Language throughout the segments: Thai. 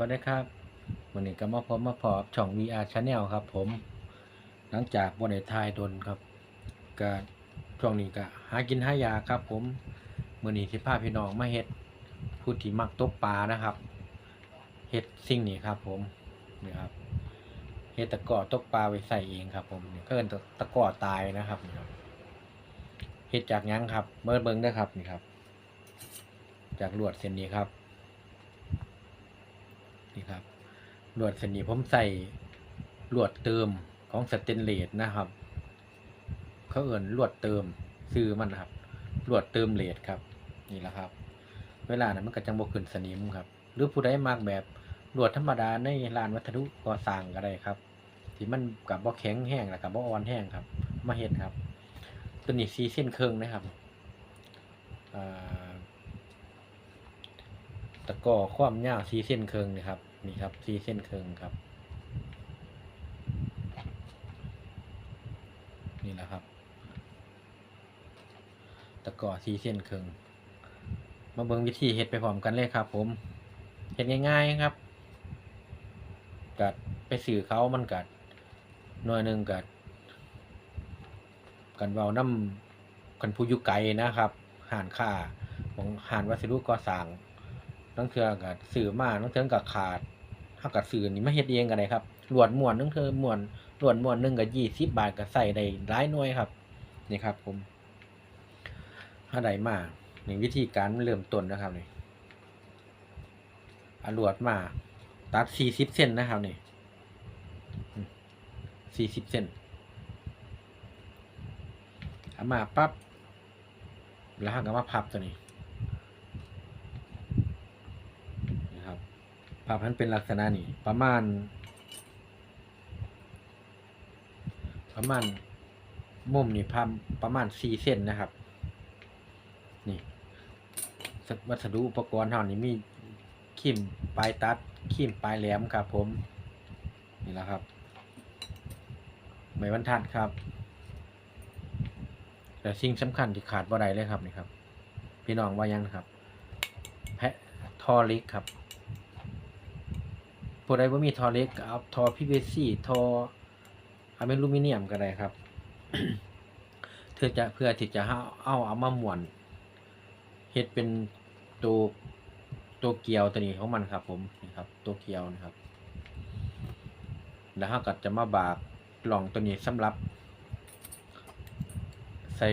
วัสดีครับวันนี้ก็มาพบมาพบช่อง VR Channel ครับผม หลังจากบนไดทายดนครับก็ช่วงนี้ก็หากินหายาครับ ผมมื่อนี้สิพาพี่น้องมาเฮ็ดผู้ที่มักตกปลานะครับเฮ็ดสิ่งนี้ครับ ผมนี่ครับเฮ็ดตะกอตกปลาไว้ใส่เองครับ ผมนี่ก็เป็นตะกอตายนะครับเฮ็ดจากยังครับ เมื่อเบิ่งเด้ครับนี่ครับ จากลวดเส้นนี้ครับ นี่ครับลวดเส้นนี้ผมใส่ลวดเติมของสเตนเลสนะครับ เขาเอิ่นลวดเติมซื้อมันนะครับลวดเติมเลสครับ นี่แหละครับ เวลานั้นมันก็จังบ่ขึ้นสนิมครับ หรือผู้ใดมากแบบลวดธรรมดาในร้านวัสดุก่อสร้างก็ได้ครับที่มันกับบ่แข็งแห้งแล้วกับบ่อ่อนแห้งครับ มาเฮ็ดครับ ตัวนี้ซีเส้นเครื่องนะครับอ่า ตะกอความยาวสีเส้นเคิงนี่ครับนี่ครับสีเส้นเคิงครับ นี่แหละครับ ตะกอสีเส้นเคิงมาเบิ่งวิธีเฮ็ดไปพร้อมกันเลยครับผมเฮ็ดง่ายๆครับ กัดไปสื่อเขามันกัดหน่วยหนึ่งกัดกันเว้าน้ำกันผู้ยู่ไกลนะครับห่านค่าของห่านวัสดุก่อสร้าง นังเทือกับสื่อมานังเทือกับขาดถ้ากับสื่อนี่ไมาเฮ็ดเองกันเลยครับหลวดม้วนนังเทือม้วนหลวดม้วนหนึ่งกับยี่สิบบาทก็ใส่ได้หลายหน่วยครับ นี่ครับ ผมถ้าใดมาหนี่งวิธีการเริ่มต้นนะครับนี่อหลวดมาตัดสี่สิบเซนนะครับนี่สี่สิบเซนเอามาปั๊บแล้วก็มาพับตัวนี้ นะครับ ภาพนั้นเป็นลักษณะนี้ประมาณ ประมาณมุมนี่ภาพประมาณสี่เส้นนะครับ นี่วัสดุอุปกรณ์เท่านี้มีขีมปลายตัดขีมปลายแหลมครับผม นี่แหละครับไม้บรรทัดครับ แต่สิ่งสำคัญที่ขาดบ่ได้เลยครับนี่ครับ พี่น้องว่ายังครับ แพะทอเล็กครับ ผู้ใดว่ามีทอเล็กก็เอาทอ PVC ทออลูมิเนียมก็ได้ครับเพื่อจะเพื่อที่จะเอาเอาเอามาม้วนเฮ็ดเป็นตัวตัวเกียวตัวนี้ของมันครับ ผมนี่ครับ ตัวเกียวนะครับ แล้วเราก็จะมาบากหล่องตัวนี้สำหรับ ใส่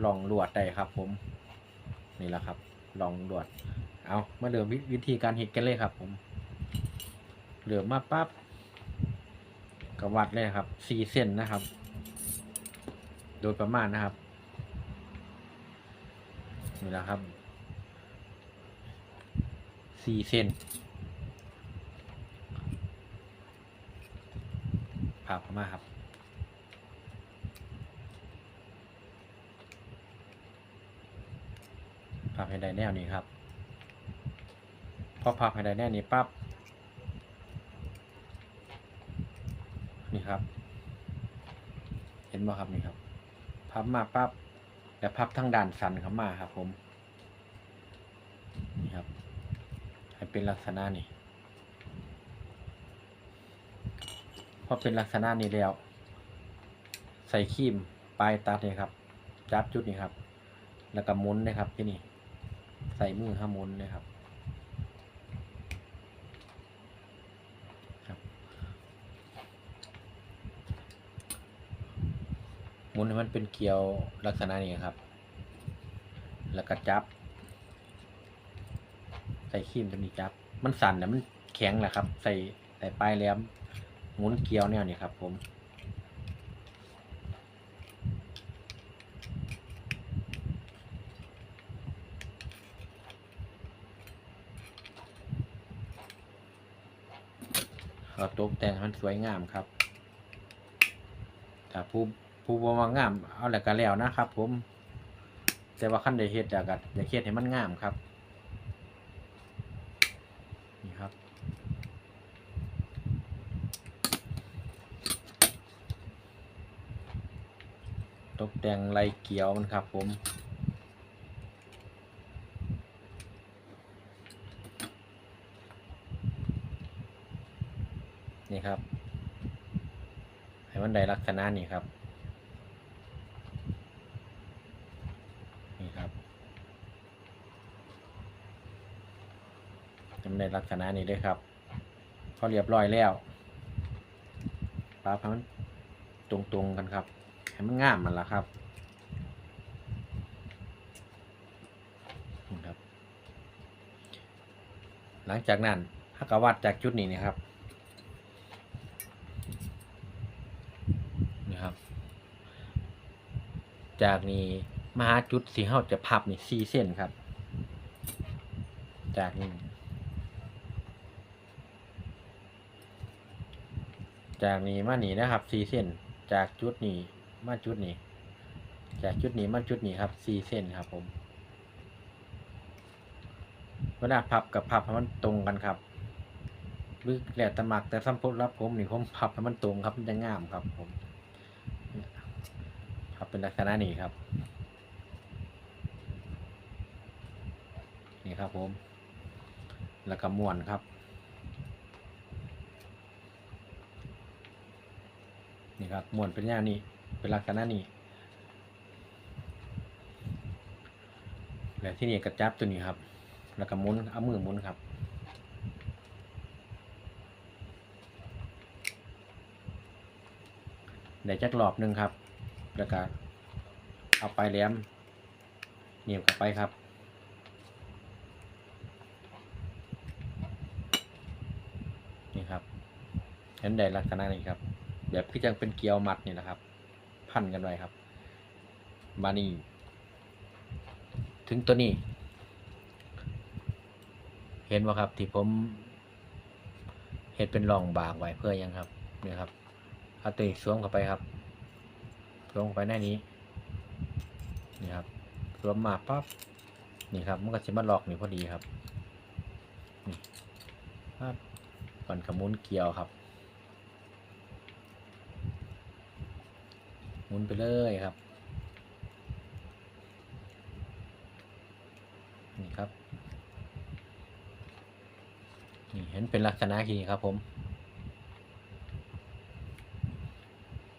หล่องลวดได้ครับ ผมนี่แหละครับหล่องลวด เอามาเริ่มวิธีการเฮ็ดกันเลยครับ ผม เหลือมาปั๊บกวัดเลยครับสี่เส้นนะครับ โดยประมาณนะครับนี่แหละครับสี่เส้นผ่าเข้ามาครับพับให้ได้แนวนี้ครับ พอพับให้ได้แนวนี้ปั๊บ นี่ ครับ เห็นบ่ครับนี่ครับ พับมาปั๊บแล้วพับทั้งด้านสันเข้ามาครับ ผม นี่ครับ ให้เป็นลักษณะนี้พอเป็นลักษณะนี้แล้ว ใส่ครีมปลายตัดเลยครับ จับจุดนี้ครับ แล้วก็หมุนนะครับที่นี่ ใส่มือห้ามุนนะครับ ห มุนให้มันเป็นเกลียวลักษณะนี้ครับ แล้วก็จับ ใส่ครีมตัวนี้จับ มันสั่นแต่มันแข็งแหละครับ ใส่ใส่ปลายแหลมหมุนเกลียวแนวนี้ครับ ผมเราตกแต่งมันสวยงามครับถ้าผู้ ผู้บ่มางาม เอาแล้วก็แล้วนะครับ ผม แต่ว่าขั้นใดเฮ็ดอยากกัอยากเฮ็ดให้มันงามครับ นี่ครับตกแต่งลายเกียวมันครับ ผมนี่ครับ ให้มันได้ลักษณะนี่ครับ นี่ครับให้มันได้ ลักษณะนี้ด้วยครับพอเรียบร้อยแล้วปลาพันตรงๆกันครับ ให้มันงามมันละครับนะครับ หลังจากนั้นถ้ากวัดจากจุดนี้นะครับนี่ครับ จากนี้มาจุดสีเฮาจะพับนี่สี่เส้นครับ จากนี้ จากนี้มานี่นะครับสี่เส้น จากจุดนี้มาจุดนี้ จากจุดนี้มาจุดนี้ครับสี่เส้นครับผมเวลาพับกับพับให้มันตรงกันครับหรือแล้วแต่มักแต่สำหรับผมนี่ผมพับให้มันตรงครับมันจะงามครับผมพับเป็นลักษณะนี้ครับ นี่ครับผม แล้วก็ม้วนครับ นี่ครับม้วนเป็นอย่างนี้เป็นลักษณะนี้แล้วที่นี่กระจับตัวนี้ครับ แล้วก็หมุนเอามือหมุนครับได้จักรอบหนึ่งครับ แล้วก็เอาไปแหลมเหนียวกลับไปครับนี่ครับเห็นได้ลักษณะนี้ครับ แบบคือจังเป็นเกลียวมัดนี่นะครับ พันกันไว้ครับบานี่ ถึงตัวนี้ เห็นว่าครับที่ผมเห็ดเป็นรองบากไว้เพื่อยังครับนี่ครับเอาตัวสวมเข้าไปครับสวมไปในนี้นี่ครับสวมมาปั๊บนี่ครับมันก็จะมาหลอกนี่พอดีครับนี่ปั๊บมันขมุนเกลียวครับ ห มุนไปเลยครับ นี่ครับ นี่เห็นเป็นลักษณะทีครับผม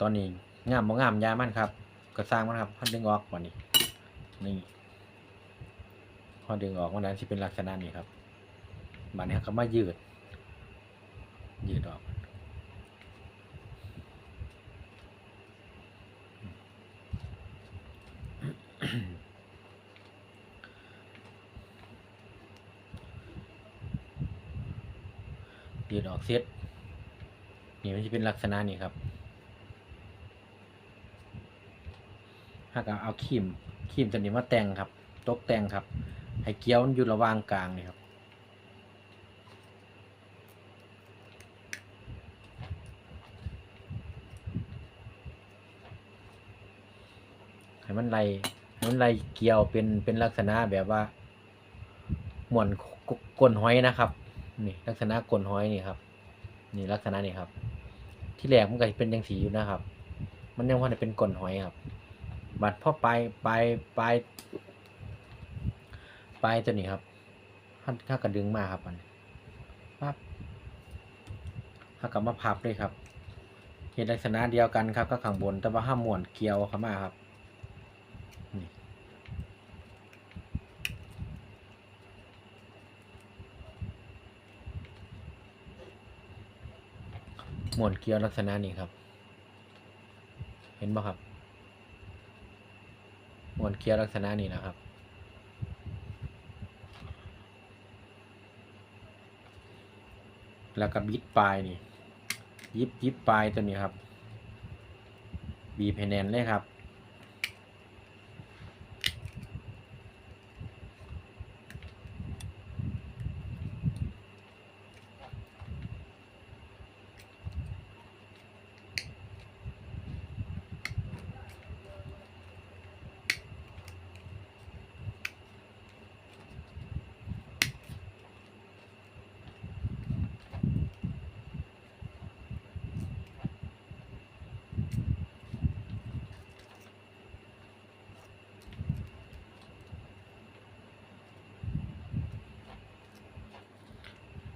ตอนนี้งามบ่งามยามันครับ ก็สร้างมันครับพอดึงออกก่อนนี่นี่พอดึงออกวันนั้นที่เป็นลักษณะนี้ครับบัดนี้ก็มายืด ยืดออก ยืดออกเซตนี่มันจะเป็นลักษณะนี้ครับถ้าก็เอาคีมคีมตัวนี้มาแต่งครับ ตกแต่งครับ ให้เกี้ยวอยู่ระหว่างกลางนี่ครับให้มันไล่ให้มันไล่เกี่ยวเป็นเป็นลักษณะแบบว่าหมวนกกลนหอยนะครับ นี่ลักษณะกลนห้อยนี่ครับ นี่ลักษณะนี่ครับ ที่แรกมันก็เป็นยังสีอยู่นะครับ มันยังว่าจะเป็นกลนห้อยครับบัดพอปลายปลายปลายปลายตัวนี้ครับถ้าถ้ากระดึงมาครับมันปั๊บถ้ากลับมาพับเลยครับเห็นลักษณะเดียวกันครับก็ข้างบนแต่ว่าห้ามหมวนเกลียวเข้ามาครับ นี่ หมวนเกลียวลักษณะนี้ครับ เห็นบ่ครับหมวนเกลียวลักษณะนี้นะครับ แล้วก็บิดปลายนี่ยิบยิบปลายตัวนี้ครับ บีบให้แน่นเลยครับ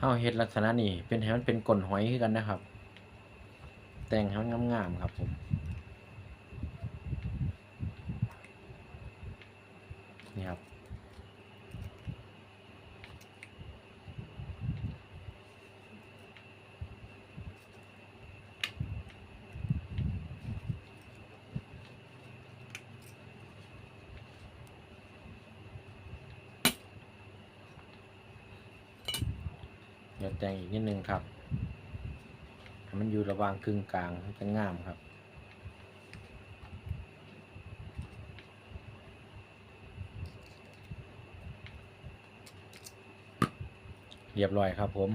เฮาเฮ็ดลักษณะนี้เป็นให้มันเป็นก้นหอยขึ้นกันนะครับ แต่งให้มันงามๆครับผม เดี๋ยวแต่งอีกนิดนึงครับ มันอยู่ระหว่างกึ่งกลางมันจะงามครับเรียบร้อยครับผม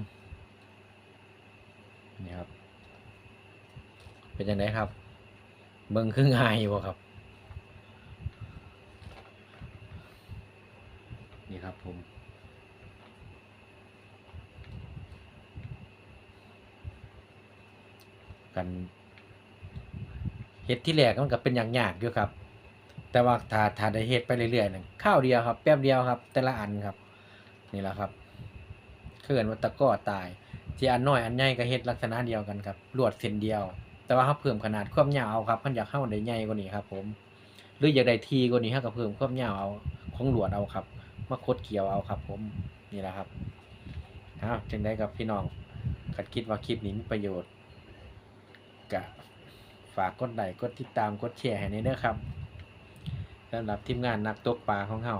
นี่ครับ เป็นยังไงครับ เบิ่งครึ่งอายบ่ครับ นี่ครับผม กัน เฮ็ดที่แรกมันก็เป็นอย่างยากอยู่ครับ แต่ว่าถ้าถ้าได้เฮ็ดไปเรื่อยๆนั่นข้าวเดียวครับ แป๊บเดียวครับ แต่ละอันครับ นี่แหละครับเขื่อนวัตะก้อตาย ที่อันน้อยอันใหญ่ก็เฮ็ดลักษณะเดียวกันครับลวดเส้นเดียว แต่ว่าเขาเพิ่มขนาดความยาวเอาครับเพิ่นอยากเข้าได้ใหญ่กว่านี้ครับ ผม หรืออยากได้ทีกว่านี้เฮาก็เพิ่มความยาวเอาของลวดเอาครับมาคดเกี่ยวเอาครับ ผมนี่แหละครับอ้าวจังได้กับพี่น้องคัดคิดว่าคลิปนี้มีประโยชน์ก็ ฝากกดไลค์กดติดตามกดแชร์ให้ในเด้อครับสำหรับทีมงานนักตกปลาของเฮา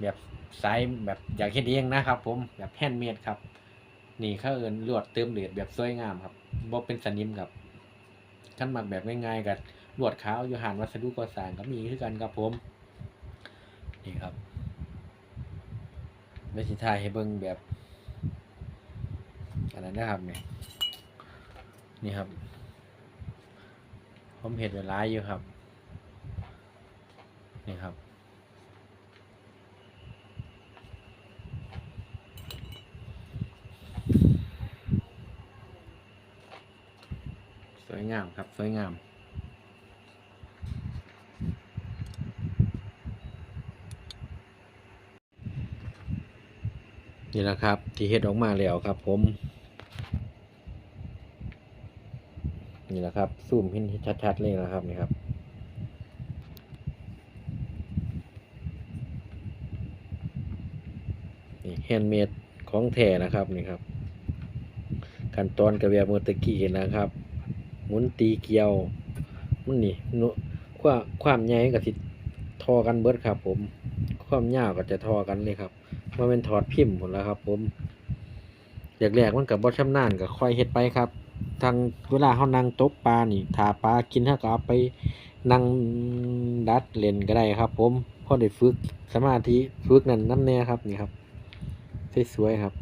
แบบสายแบบอยากเฮ็ดเองนะครับ ผมแบบแฮนด์เมดครับ นี่เขาเอินลวดเติมเหลือดแบบสวยงามครับบ่เป็นสนิมครับขั้นมักแบบง่ายๆกับลวดขาวอยู่หานวัสดุก่อสร้างก็มีคือกันครับผมนี่ครับไม่สิถ่ายให้เบิ่งแบบอันนั้นนะครับเนี่ยนี่ครับ ผมเห็นเวลายอยู่ครับ นี่ครับ สวยงามครับ สวยงามนี่แหละครับ ที่เฮ็ดออกมาแล้วครับผม นี่แหละครับซูมเห็นชัดๆเลยนะครับนี่ครับ นี่แฮนด์เมดของแท้นะครับนี่ครับขั้นตอนกระแบบเมื่อตะกี้นะครับ หมุนตีเกียวมันนี่นุความความใหญ่กับสิทอกันเบิดครับ ผม ความยาวก็จะทอกันเลยครับมันเป็นถอดพิมพ์หมดแล้วครับ ผมแรกๆมันกับบอชำนาญก็ค่อยเฮ็ดไปครับ ทางเวลาเฮานั่งตกปลานี่ถ้าปลากินเฮาก็เอาไปนั่งดัดเล่นก็ได้ครับ ผมพอได้ฝึกสมาธิฝึกนั่นน้ำแน่ครับนี่ครับสวยๆครับ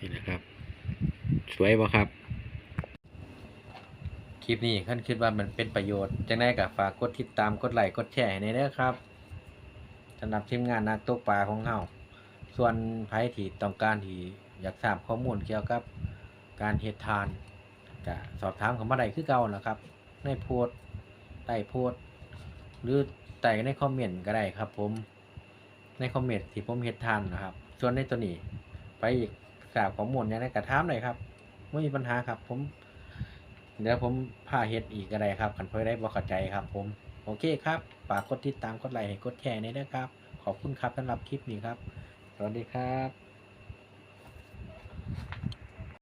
นี่นะครับ สวยบ่ครับ คลิปนี้ขั้นคิดว่ามันเป็นประโยชน์จังได้กับฝากกดติดตามกดไลค์กดแชร์ให้ในเด้อครับสำหรับทีมงานนักตกปลาของเฮาส่วนไผที่ต้องการที่อยากทราบข้อมูลเกี่ยวกับการเฮ็ดทานก็สอบถามเขามาได้คือเก่านะครับ ในโพสต์ใต้โพสต์หรือใต้ในคอมเมนต์ก็ได้ครับ ผมในคอมเมนต์ที่ผมเฮ็ดทานนะครับ ส่วนในตัวนี้ไปอีกทราบข้อมูลย่างไรก็ถามเลยครับไม่มีปัญหาครับ ผม เดี๋ยวผมพาเฮ็ดอีกก็ได้ครับขันเพื่อได้บอเข้าใจครับ ผม โอเคครับฝากกดติดตามกดไลค์กดแชร์นี้นะครับ ขอบคุณครับสำหรับคลิปนี้ครับ สวัสดีครับ